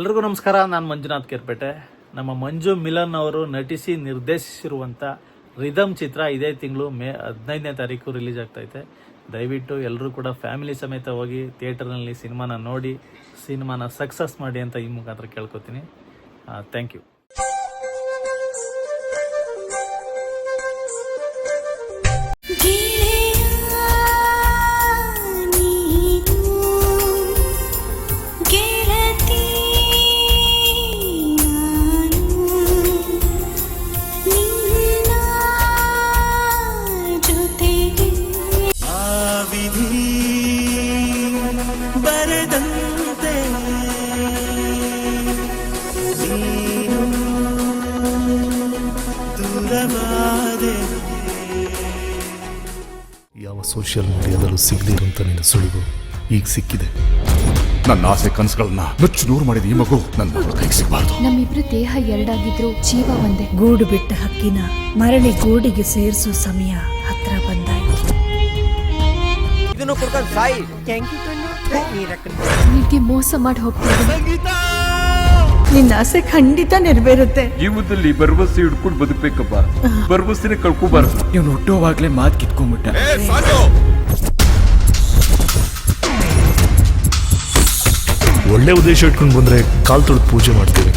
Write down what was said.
ಎಲ್ರಿಗೂ ನಮಸ್ಕಾರ, ನಾನು ಮಂಜುನಾಥ್ ಕೇರ್ಪೇಟೆ. ನಮ್ಮ ಮಂಜು ಮಿಲನ್ ಅವರು ನಟಿಸಿ ನಿರ್ದೇಶಿಸಿರುವಂಥ ರಿದಮ್ ಚಿತ್ರ ಇದೇ ತಿಂಗಳು ಮೇ ಹದಿನೈದನೇ ತಾರೀಕು ರಿಲೀಸ್ ಆಗ್ತೈತೆ ದಯವಿಟ್ಟು ಎಲ್ಲರೂ ಕೂಡ ಫ್ಯಾಮಿಲಿ ಸಮೇತ ಹೋಗಿ ಥಿಯೇಟರ್ನಲ್ಲಿ ಸಿನಿಮಾನ ನೋಡಿ ಸಿನಿಮಾನ ಸಕ್ಸಸ್ ಮಾಡಿ ಅಂತ ಈ ಮುಖಾಂತರ ಕೇಳ್ಕೊತೀನಿ. ಥ್ಯಾಂಕ್ ಯು ಯಾವ ಸೋಷಿಯಲ್ ಮೀಡಿಯಾದಲ್ಲೂ ಅಂತ ನಿನ್ನ ಸುಳಿವು ಈಗ ಸಿಕ್ಕಿದೆ? ನನ್ನ ಆಸೆ ಕನಸುಗಳನ್ನ ನುಚ್ಚು ನೂರು ಮಾಡಿದ ಈ ಮಗು ನನ್ನ ಮಗಳ ಕೈಗೆ ಸಿಗಬಾರ್ದು. ನಮ್ಮಿಬ್ರ ದೇಹ ಎರಡಾಗಿದ್ರು ಜೀವ ಒಂದೇ. ಗೂಡು ಬಿಟ್ಟ ಹಕ್ಕಿನ ಮರಳಿ ಗೂಡಿಗೆ ಸೇರಿಸೋ ಸಮಯ ಹತ್ರ ಬಂದಾಯ್ತು. ಮೋಸ ಮಾಡಿ ಹೋಗ್ತೀನಿ ನಿನ್ನ ಆಸೆ ಖಂಡಿತ ನೆರವೇರುತ್ತೆ. ಜೀವನದಲ್ಲಿ ಭರವಸೆ ಹಿಡ್ಕೊಂಡು ಬದುಕಬೇಕಪ್ಪ. ಭರವಸೆನೆ ಕಳ್ಕೊಬಾರ್ದು. ಇವನು ಹುಟ್ಟುವಾಗ್ಲೇ ಮಾತು ಕಿತ್ಕೊಂಡ್ಬಿಟ್ಟ. ಒಳ್ಳೆ ಉದ್ದೇಶ ಇಟ್ಕೊಂಡು ಬಂದ್ರೆ ಕಾಲ್ ತೊಳೆದು ಪೂಜೆ ಮಾಡ್ತೀವಿ.